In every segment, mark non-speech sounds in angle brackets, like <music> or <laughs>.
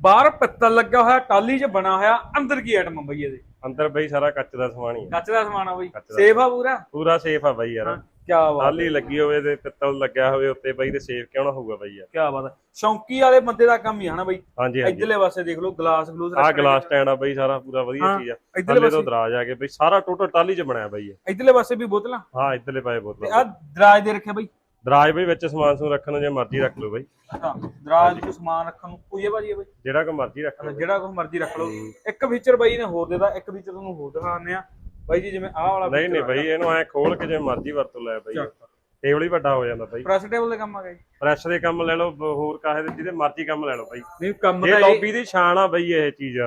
ਬਾਹਰ ਪਿੱਤਲ ਲੱਗਾ ਹੋਇਆ ਟਾਲੀ 'ਚ ਬਣਾ ਹੋਇਆ ਅੰਦਰ ਕੀ ਆਈਟਮ ਆ ਬਈ ਇਹਦੇ? ਅੰਦਰ ਬਈ ਸਾਰਾ ਕੱਚ ਦਾ ਸਮਾਨ ਹੀ ਆ। ਕੱਚ ਦਾ ਸਮਾਨ ਆ ਬਈ। ਕੱਚ ਦਾ। ਸੇਫ ਆ ਪੂਰਾ? ਪੂਰਾ ਸੇਫ ਆ ਬਈ ਯਾਰ। ਕੀ ਬਾਤ ਹਾਲੀ ਲੱਗੀ ਹੋਵੇ ਤੇ ਪਿੱਤਲ ਲੱਗਿਆ ਹੋਵੇ ਉੱਤੇ ਬਈ ਤੇ ਸੇਫ ਕਿਉਂ ਨਾ ਹੋਊਗਾ ਬਈ ਯਾਰ। ਕੀ ਬਾਤ ਹੈ। ਸ਼ੌਂਕੀ ਵਾਲੇ ਬੰਦੇ ਦਾ ਕੰਮ ਹੀ ਆ ਹਨਾ ਬਈ। ਹਾਂਜੀ ਹਾਂਜੀ। ਇੱਧਰਲੇ ਪਾਸੇ ਦੇਖ ਲਓ ਗਲਾਸ ਗਲੂਸ ਆਹ ਗਲਾਸ ਸਟੈਂਡ ਆ ਬਈ ਸਾਰਾ ਪੂਰਾ ਵਧੀਆ ਹਾਂ, ਚੀਜ਼ ਆ। ਇੱਧਰਲੇ ਥੱਲੇ ਤੋਂ ਪਾਸੇ। ਦਰਾਜ ਆ ਕੇ ਬਈ ਸਾਰਾ ਟੋਟਲ ਟਾਲੀ ਚ ਬਣਿਆ ਬਈ ਇਹ। ਇੱਧਰਲੇ ਪਾਸੇ ਵੀ ਬੋਤਲਾਂ? ਹਾਂ ਇੱਧਰਲੇ ਪਾਏ ਤੇ ਬੋਤਲਾਂ ਆ ਦਰਾਜ ਦੇ ਰੱਖਿਆ ਬਈ। ਦਰਾਜ ਬਈ ਵਿੱਚ ਸਮਾਨ ਸਮੂਨ ਰੱਖਣ ਨੂੰ ਜੇ ਮਰਜ਼ੀ ਰੱਖ ਲਓ ਬਈ। ਅੱਛਾ ਦਰਾਜ 'ਚ ਸਮਾਨ ਰੱਖਣ ਨੂੰ ਕੋਈ ਹੈ ਭਾਜੀ ਇਹ ਬਈ? ਜਿਹੜਾ ਕੋ ਮਰਜ਼ੀ ਰੱਖ ਲਓ। ਜਿਹੜਾ ਕੁਝ ਮਰਜ਼ੀ ਰੱਖ ਲਓ। ਇੱਕ ਫੀਚਰ ਬਾਈ ਨੇ ਹੋਰ ਦੇਦਾ ਇੱਕ ਫੀਚਰ ਤੁਹਾਨੂੰ ਹੋਰ ਦਿਖਾਉਂਦੇ ਆ ਬਾਈ ਜੀ ਜਿਵੇਂ ਆਹ ਵਾਲਾ ਨਹੀਂ ਨਹੀਂ ਬਈ ਇਹਨੂੰ ਐ ਖੋਲ ਕੇ ਜੇ ਮਰਜ਼ੀ ਵਰਤੋਂ ਲੈ ਬਈ। ਟੇਬਲ ਹੀ ਵੱਡਾ ਹੋ ਜਾਂਦਾ ਬਈ। ਪ੍ਰੈਸ ਟੇਬਲ ਦੇ ਕੰਮ ਆ ਗਿਆ ਜੀ ਪ੍ਰੈਸ ਦੇ ਕੰਮ ਲੈ ਲਓ ਹੋਰ ਕਾਹੇ ਦੇ ਜਿਹਦੇ ਮਰਜ਼ੀ ਕੰਮ ਲੈ ਲਓ ਬਈ। ਨਹੀਂ ਕੰਮ ਇਹ ਤਾਂ ਇਹ ਲੌਬੀ ਦੀ ਸ਼ਾਨ ਆ ਬਈ ਇਹ ਚੀਜ਼।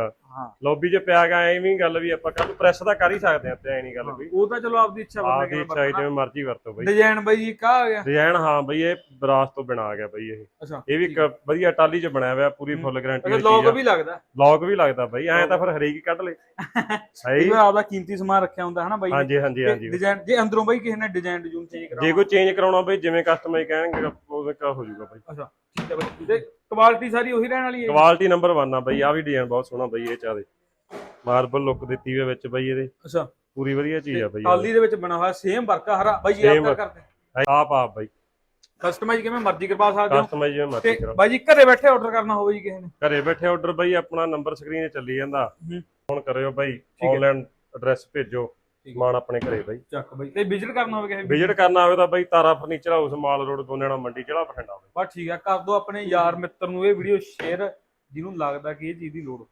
ਲੌਬੀ 'ਚ ਪਿਆ ਗਿਆ ਐਵੇਂ ਹੀ ਗੱਲ ਵੀ ਆਪਾਂ ਕੱਲ ਪ੍ਰੈਸ ਤਾਂ ਕਰ ਹੀ ਸਕਦੇ ਆ ਤੇ ਐ ਨਹੀਂ ਗੱਲ ਵੀ। ਉਹ ਤਾਂ ਚਲੋ ਆਪਦੀ ਇੱਛਾ ਬੰਦੇ ਦੀ ਇੱਛਾ ਜਿਵੇਂ ਮਰਜ਼ੀ ਵਰਤੋ ਬਈ। ਡਿਜ਼ਾਈਨ ਬਾਈ ਜੀ ਕਾ ਆ ਗਿਆ। ਡਿਜ਼ਾਈਨ ਹਾਂ ਬਈ ਇਹ ਬਰਾਸ ਤੋਂ ਬਣਾ ਗਿਆ ਬਈ ਇਹ। ਅੱਛਾ ਇਹ ਵੀ ਇੱਕ ਵਧੀਆ ਟਾਲੀ 'ਚ ਬਣਿਆ ਹੋਇਆ ਪੂਰੀ ਫੁੱਲ ਗਾਰੰਟੀ ਲੋਕ ਚੀਜ਼ ਵੀ ਲੱਗਦਾ। ਲੌਕ ਵੀ ਲੱਗਦਾ ਬਈ ਐਂ ਤਾਂ ਫਿਰ ਹਰੇਕ ਹੀ ਕੱਢ ਲੇ। <laughs> ਸਹੀ। ਇਹ ਆਪਦਾ ਕੀਮਤੀ ਸਮਾਨ ਰੱਖਿਆ ਹੁੰਦਾ ਹਨਾ ਬਾਈ। ਹਾਂਜੀ ਹਾਂਜੀ ਹਾਂਜੀ। ਡਿਜ਼ਾਈਨ ਜੇ ਅੰਦਰੋਂ ਬਾਈ ਕਿਸੇ ਨੇ ਡਿਜ਼ਾਈਨ ਡਿਜ਼ੂਨ ਚੇਂਜ ਜੇ ਕਰਾਉਣਾ ਕੋਈ ਚੇਂਜ ਕਰਾਉਣਾ ਬਈ ਜਿਵੇਂ ਕਸਟਮਰ ਕਹਿਣਗੇ ਉਹਦੇ ਕਾ ਹੋ ਜਾਊਗਾ ਬਈ। ਅੱਛਾ ਠੀਕ ਹੈ ਬਾਈ। ਤੇ ਕੁਆਲਿਟੀ ਸਾਰੀ ਉਹੀ ਰਹਿਣ ਵਾਲੀ ਹੈ ਕੁਆਲਿਟੀ ਨੰਬਰ 1 ਆ ਬਈ ਆ ਵੀ ਡਿਜ਼ਾਈਨ ਬਹੁਤ ਸੋਹਣਾ ਬਈ ਇਹ ਚਾਦੇ ਮਾਰਬਲ ਲੁੱਕ ਦਿੱਤੀ ਹੋਈ ਵਿੱਚ ਬਈ ਇਹਦੇ। ਅੱਛਾ। ਪੂਰੀ ਵਧੀਆ ਚੀਜ਼ ਆ ਬਈ ਟਾਲੀ ਦੇ ਵਿੱਚ ਬਣਾ ਹੋਇਆ ਸੇਮ ਵਰਕ ਆ ਹਰਾ। ਬਾਈ Same ਆਪ ਕਰਦੇ? ਆਪ ਆਪ ਬਈ। ਕਸਟਮਾਈਜ਼ ਕਿਵੇਂ ਮਰਜ਼ੀ ਕਰਵਾ ਸਕਦੇ ਹੋ। ਕਸਟਮਾਈਜ਼ ਜਿਵੇਂ ਮਰਜ਼ੀ ਤੇ ਕਰੋ ਬਾਈ ਜੀ ਘਰੇ ਬੈਠੇ ਆਰਡਰ ਕਰਨਾ ਹੋਵੇ ਜੀ ਕਿਸੇ ਨੇ। ਘਰੇ ਬੈਠੇ ਆਰਡਰ ਬਈ ਆਪਣਾ ਨੰਬਰ ਸਕਰੀਨ 'ਤੇ ਚੱਲੀ ਜਾਂਦਾ। ਫੋਨ ਕਰਿਓ ਬਈ। ਆਨਲਾਈਨ ਐਡਰੈਸ ਭੇਜੋ। ਸਮਾਨ ਆਪਣੇ ਘਰੇ ਬਈ। ਚੱਕ ਬਾਈ। ਤੇ ਵਿਜ਼ਿਟ ਕਰਨਾ ਹੋਵੇ ਕਿਸੇ ਵਿਜ਼ਿਟ ਕਰਨਾ ਹੋਵੇ ਤਾਂ ਬਈ Tara furniture house mall road Goniana Mandi ਜਿਹੜਾ ਬਠਿੰਡਾ ਬਈ ਬਸ ਠੀਕ ਆ ਕਰ ਦਿਓ ਆਪਣੇ ਯਾਰ ਮਿੱਤਰ ਨੂੰ ਇਹ ਵੀਡੀਓ ਸ਼ੇਅਰ ਜਿਹਨੂੰ ਲੱਗਦਾ ਕਿ ਇਹ ਚੀਜ਼ ਦੀ ਲੋੜ